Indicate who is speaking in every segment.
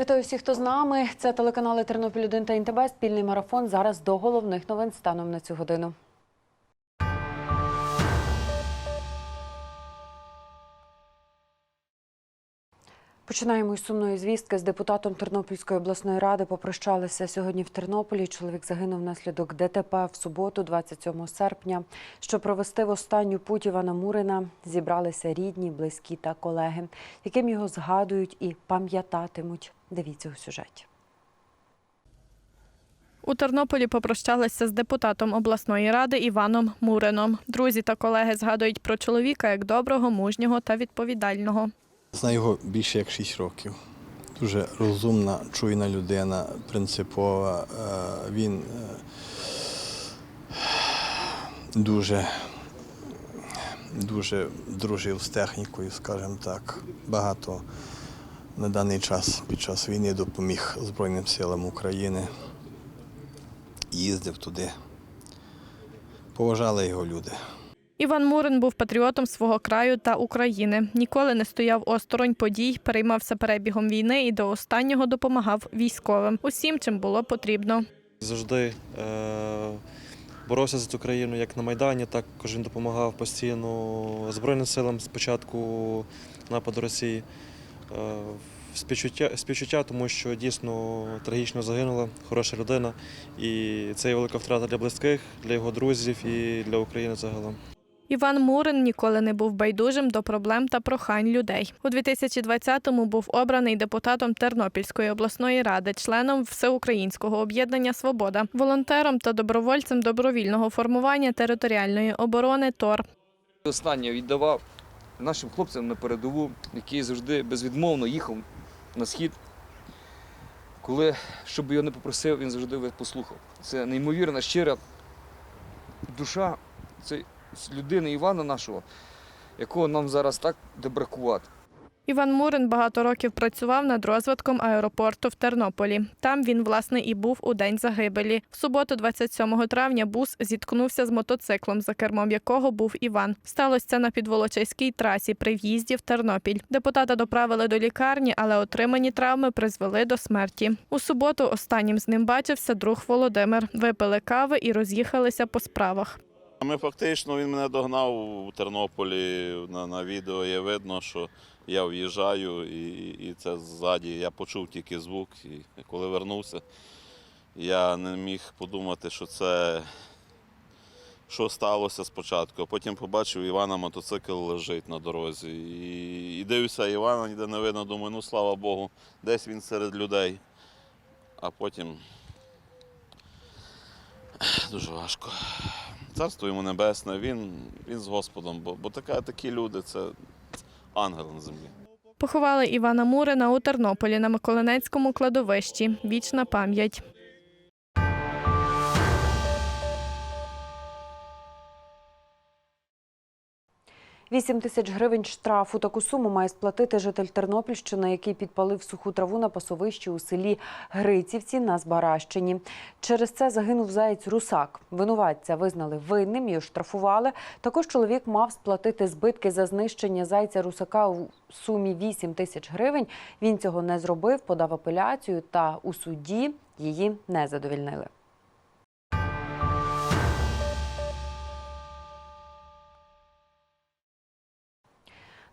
Speaker 1: Вітаю всіх, хто з нами. Це телеканали Тернопіль 1 та інтебе, Спільний марафон. Зараз до головних новин станом на цю годину. Починаємо із сумної звістки. З депутатом Тернопільської обласної ради попрощалися сьогодні в Тернополі. Чоловік загинув внаслідок ДТП в суботу, 27 серпня. Щоб провести в останню путь Івана Мурина, зібралися рідні, близькі та колеги, яким його згадують і пам'ятатимуть. Дивіться у сюжеті.
Speaker 2: У Тернополі попрощалися з депутатом обласної ради Іваном Мурином. Друзі та колеги згадують про чоловіка як доброго, мужнього та відповідального.
Speaker 3: Знаю його більше як 6 років. Дуже розумна, чуйна людина, принципова. Е, Він е, дуже, дуже дружив з технікою, скажімо так. Багато на даний час під час війни допоміг Збройним силам України. Їздив туди. Поважали його люди.
Speaker 2: Іван Мурин був патріотом свого краю та України. Ніколи не стояв осторонь подій, переймався перебігом війни і до останнього допомагав військовим усім, чим було потрібно.
Speaker 4: Завжди е, боровся за цю країну як на Майдані, також він допомагав постійно Збройним силам з початку нападу Росії. Е, співчуття, співчуття, тому що дійсно трагічно загинула хороша людина. І це є велика втрата для близьких, для його друзів і для України загалом.
Speaker 2: Іван Мурин ніколи не був байдужим до проблем та прохань людей. У 2020-му був обраний депутатом Тернопільської обласної ради, членом Всеукраїнського об'єднання Свобода, волонтером та добровольцем добровільного формування територіальної оборони ТОР.
Speaker 5: Останнє віддавав нашим хлопцям на передову, який завжди безвідмовно їхав на схід. Коли, що би його не попросив, він завжди послухав. Це неймовірна, щира душа це людини Івана нашого, якого нам зараз так де бракувати.
Speaker 2: Іван Мурин багато років працював над розвитком аеропорту в Тернополі. Там він, власне, і був у день загибелі. В суботу, 27 травня, бус зіткнувся з мотоциклом, за кермом якого був Іван. Сталося це на підволочиській трасі при в'їзді в Тернопіль. Депутата доправили до лікарні, але отримані травми призвели до смерті. У суботу останнім з ним бачився друг Володимир. Випили кави і роз'їхалися по справах.
Speaker 6: Ми фактично він мене догнав у Тернополі на, на відео. Є видно, що я в'їжджаю, і, і це ззаді. Я почув тільки звук. І коли вернувся, я не міг подумати, що це що сталося спочатку. Потім побачив Івана мотоцикл лежить на дорозі. І, і дивлюся, Івана ніде не видно. Думаю, ну слава Богу, десь він серед людей. А потім дуже важко. Царство йому небесне, він, він з Господом, бо, бо така, такі люди це ангел на землі.
Speaker 2: Поховали Івана Мурина у Тернополі на Миколинецькому кладовищі. Вічна пам'ять.
Speaker 1: Вісім тисяч гривень штрафу. Таку суму має сплатити житель Тернопільщини, який підпалив суху траву на пасовищі у селі Грицівці на Збаращині. Через це загинув заєць Русак. Винуватця визнали винним і оштрафували. Також чоловік мав сплатити збитки за знищення зайця Русака у сумі 8 тисяч гривень. Він цього не зробив, подав апеляцію та у суді її не задовільнили.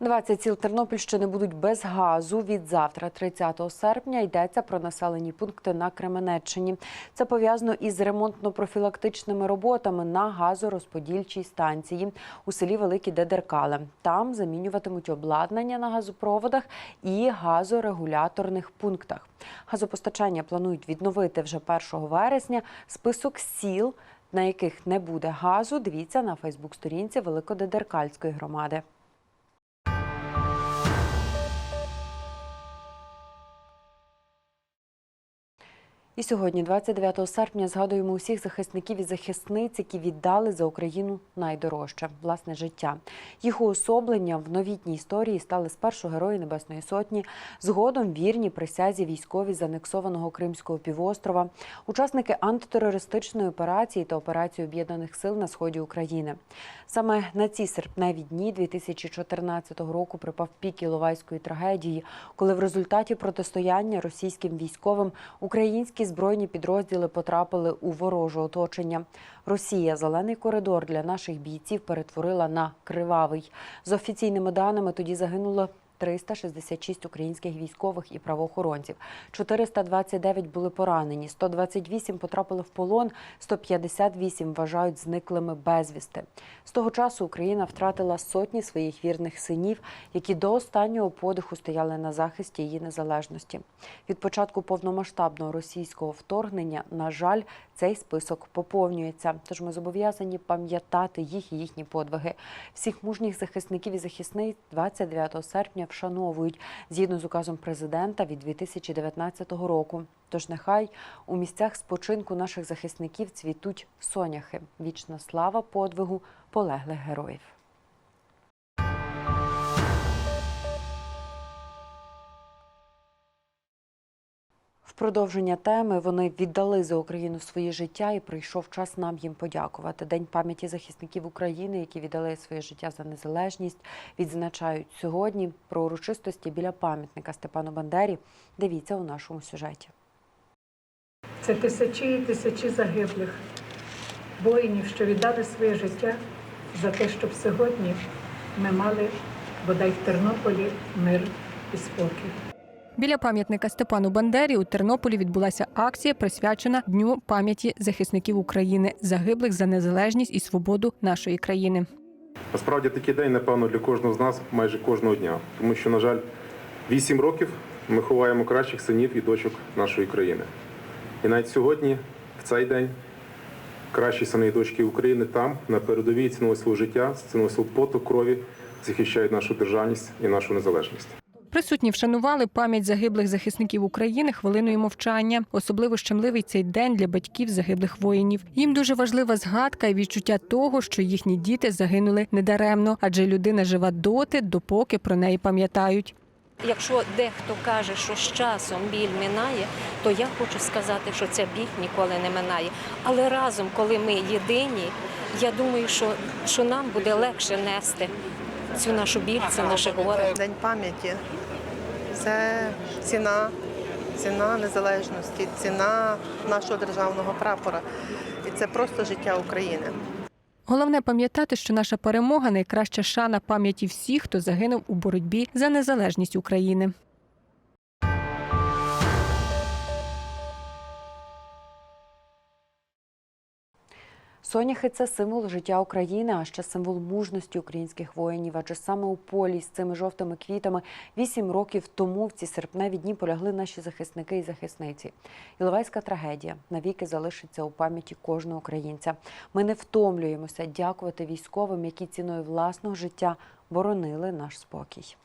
Speaker 1: 20 сіл Тернопільщини будуть без газу від завтра, 30 серпня. Йдеться про населені пункти на Кременеччині. Це пов'язано із ремонтно-профілактичними роботами на газорозподільчій станції у селі Великі Дедеркале. Там замінюватимуть обладнання на газопроводах і газорегуляторних пунктах. Газопостачання планують відновити вже 1 вересня. Список сіл, на яких не буде газу, дивіться на Фейсбук-сторінці Великодедеркальської громади. І сьогодні, 29 серпня, згадуємо усіх захисників і захисниць, які віддали за Україну найдорожче власне життя. Їх уособлення в новітній історії стали спершу герої Небесної Сотні, згодом вірні присязі військові з анексованого Кримського півострова, учасники антитерористичної операції та операції об'єднаних сил на сході України. Саме на ці серпневі дні 2014 року припав пік Іловайської трагедії, коли в результаті протистояння російським військовим українські збройні підрозділи потрапили у вороже оточення. Росія зелений коридор для наших бійців перетворила на кривавий. З офіційними даними тоді загинуло 366 українських військових і правоохоронців. 429 були поранені, 128 потрапили в полон, 158 вважають зниклими безвісти. З того часу Україна втратила сотні своїх вірних синів, які до останнього подиху стояли на захисті її незалежності. Від початку повномасштабного російського вторгнення, на жаль, цей список поповнюється. Тож ми зобов'язані пам'ятати їх і їхні подвиги. Всіх мужніх захисників і захисниць 29 серпня вшановують згідно з указом президента від 2019 року. Тож нехай у місцях спочинку наших захисників цвітуть соняхи. Вічна слава подвигу полеглих героїв. Продовження теми вони віддали за Україну своє життя і прийшов час нам їм подякувати. День пам'яті захисників України, які віддали своє життя за незалежність, відзначають сьогодні. Про урочистості біля пам'ятника Степану Бандері. Дивіться у нашому сюжеті.
Speaker 7: Це тисячі і тисячі загиблих воїнів, що віддали своє життя за те, щоб сьогодні ми мали бодай в Тернополі мир і спокій.
Speaker 8: Біля пам'ятника Степану Бандері у Тернополі відбулася акція, присвячена Дню пам'яті захисників України, загиблих за незалежність і свободу нашої країни.
Speaker 9: Насправді такий день, напевно, для кожного з нас майже кожного дня, тому що, на жаль, вісім років ми ховаємо кращих синів і дочок нашої країни. І навіть сьогодні, в цей день, кращі сини і дочки України там, на передовій ціною свого життя, ціною свого поту, крові захищають нашу державність і нашу незалежність.
Speaker 8: Присутні вшанували пам'ять загиблих захисників України хвилиною мовчання. Особливо щемливий цей день для батьків загиблих воїнів. Їм дуже важлива згадка і відчуття того, що їхні діти загинули недаремно, адже людина жива доти, допоки про неї пам'ятають.
Speaker 10: Якщо дехто каже, що з часом біль минає, то я хочу сказати, що ця біль ніколи не минає. Але разом, коли ми єдині, я думаю, що, що нам буде легше нести цю нашу біль, це наше горе.
Speaker 11: День пам'яті це ціна, ціна незалежності, ціна нашого державного прапора. І це просто життя України.
Speaker 8: Головне пам'ятати, що наша перемога найкраща шана пам'яті всіх, хто загинув у боротьбі за незалежність України.
Speaker 1: Соняхи це символ життя України, а ще символ мужності українських воїнів. Адже саме у полі з цими жовтими квітами вісім років тому в ці серпневі дні полягли наші захисники і захисниці. Іловайська трагедія навіки залишиться у пам'яті кожного українця. Ми не втомлюємося дякувати військовим, які ціною власного життя боронили наш спокій.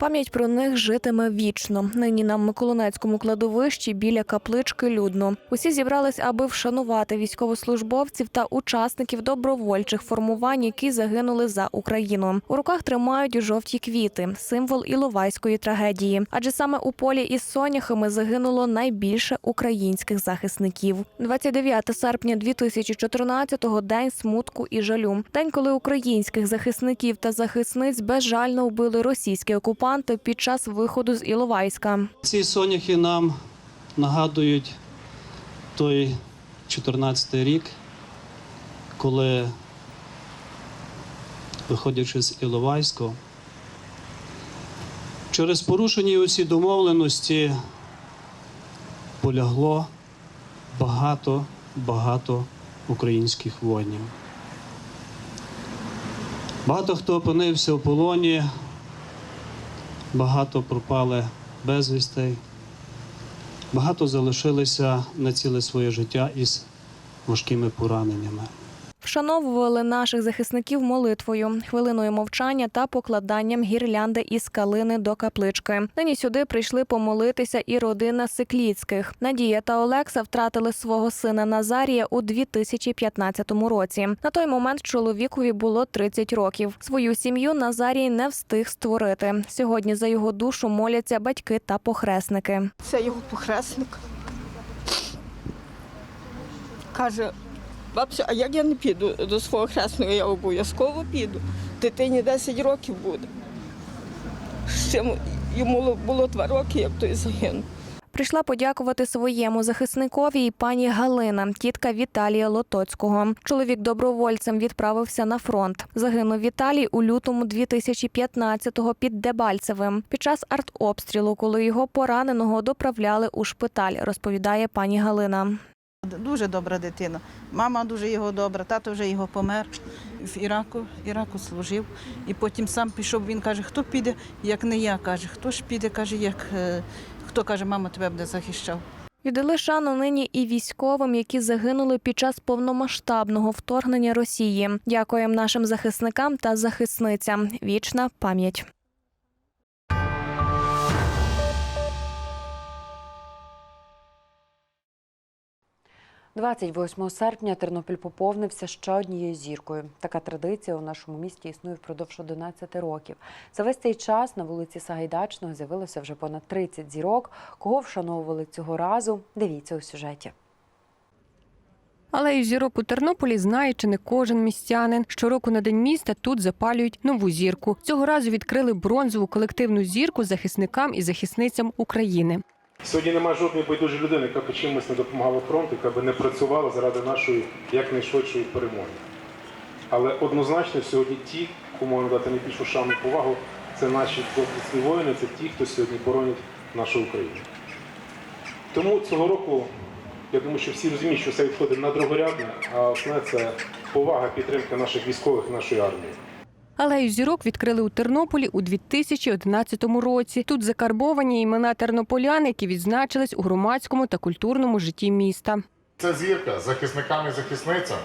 Speaker 12: Пам'ять про них житиме вічно. Нині на Миколинецькому кладовищі біля каплички людно. Усі зібрались, аби вшанувати військовослужбовців та учасників добровольчих формувань, які загинули за Україну. У руках тримають жовті квіти, символ іловайської трагедії. Адже саме у полі із соняхами загинуло найбільше українських захисників. 29 серпня 2014-го – день смутку і жалю. День, коли українських захисників та захисниць безжально вбили російські окупанти під час виходу з Іловайська.
Speaker 13: Ці соняхи нам нагадують той 14-й рік, коли, виходячи з Іловайського, через порушені усі домовленості полягло багато, багато українських воїнів. Багато хто опинився в полоні, багато пропали безвістей, багато залишилися на ціле своє життя із важкими пораненнями.
Speaker 12: Вшановували наших захисників молитвою, хвилиною мовчання та покладанням гірлянди із калини до каплички. Нині сюди прийшли помолитися і родина Сикліцьких. Надія та Олекса втратили свого сина Назарія у 2015 році. На той момент чоловікові було 30 років. Свою сім'ю Назарій не встиг створити. Сьогодні за його душу моляться батьки та похресники.
Speaker 14: Це його похресник. Каже, бабця, а як я не піду до свого хресного? Я обов'язково піду. Дитині 10 років буде. Ще йому було 2 роки, як той загинув.
Speaker 12: Прийшла подякувати своєму захисникові і пані Галина, тітка Віталія Лотоцького. Чоловік добровольцем відправився на фронт. Загинув Віталій у лютому 2015-го під Дебальцевим під час артобстрілу, коли його пораненого доправляли у шпиталь, розповідає пані Галина.
Speaker 15: Дуже добра дитина. Мама дуже його добра, тато вже його помер в Іраку, Іраку служив. І потім сам пішов. Він каже, хто піде, як не я. каже, хто ж піде, каже, як е, хто каже, мама тебе буде захищав.
Speaker 12: Віддали шану нині і військовим, які загинули під час повномасштабного вторгнення Росії. Дякуємо нашим захисникам та захисницям. Вічна пам'ять.
Speaker 1: – 28 серпня Тернопіль поповнився ще однією зіркою. Така традиція у нашому місті існує впродовж 11 років. За весь цей час на вулиці Сагайдачного з'явилося вже понад 30 зірок. Кого вшановували цього разу? Дивіться у сюжеті.
Speaker 8: Алею зірок у Тернополі знає чи не кожен містянин. Щороку на день міста тут запалюють нову зірку. Цього разу відкрили бронзову колективну зірку захисникам і захисницям України.
Speaker 9: Сьогодні немає жодної байдужої людини, яка б чимось не допомагала фронту, яка б не працювала заради нашої якнайшвидшої перемоги. Але однозначно сьогодні ті, кому можна дати найбільшу шану повагу, це наші доблесні воїни, це ті, хто сьогодні боронять нашу Україну. Тому цього року я думаю, що всі розуміють, що це відходить на другорядне, а основне це повага, підтримка наших військових, нашої армії.
Speaker 8: Алею зірок відкрили у Тернополі у 2011 році. Тут закарбовані імена тернополян, які відзначились у громадському та культурному житті міста.
Speaker 16: Ця зірка захисникам і захисницям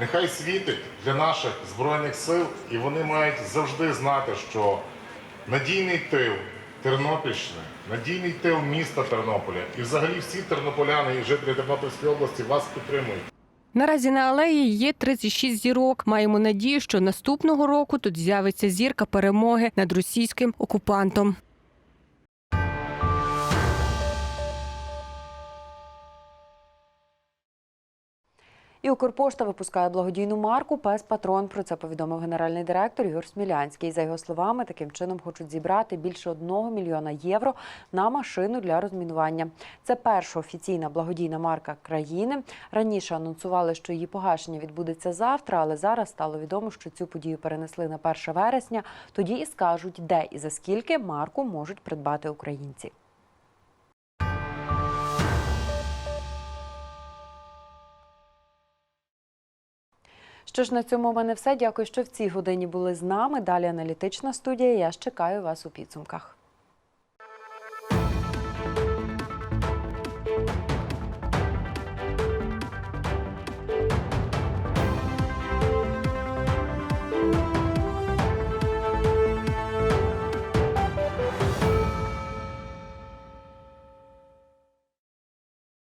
Speaker 16: нехай світить для наших збройних сил, і вони мають завжди знати, що надійний тил Тернопільщини, надійний тил міста Тернополя і взагалі всі тернополяни і жителі Тернопільської області вас підтримують.
Speaker 8: Наразі на алеї є 36 зірок. Маємо надію, що наступного року тут з'явиться зірка перемоги над російським окупантом.
Speaker 1: І Укрпошта випускає благодійну марку Пес Патрон. Про це повідомив генеральний директор Ігор Смілянський. За його словами, таким чином хочуть зібрати більше одного мільйона євро на машину для розмінування. Це перша офіційна благодійна марка країни. Раніше анонсували, що її погашення відбудеться завтра, але зараз стало відомо, що цю подію перенесли на 1 вересня. Тоді і скажуть, де і за скільки марку можуть придбати українці. Що ж на цьому в мене все. Дякую, що в цій годині були з нами. Далі аналітична студія. Я ж чекаю вас у підсумках.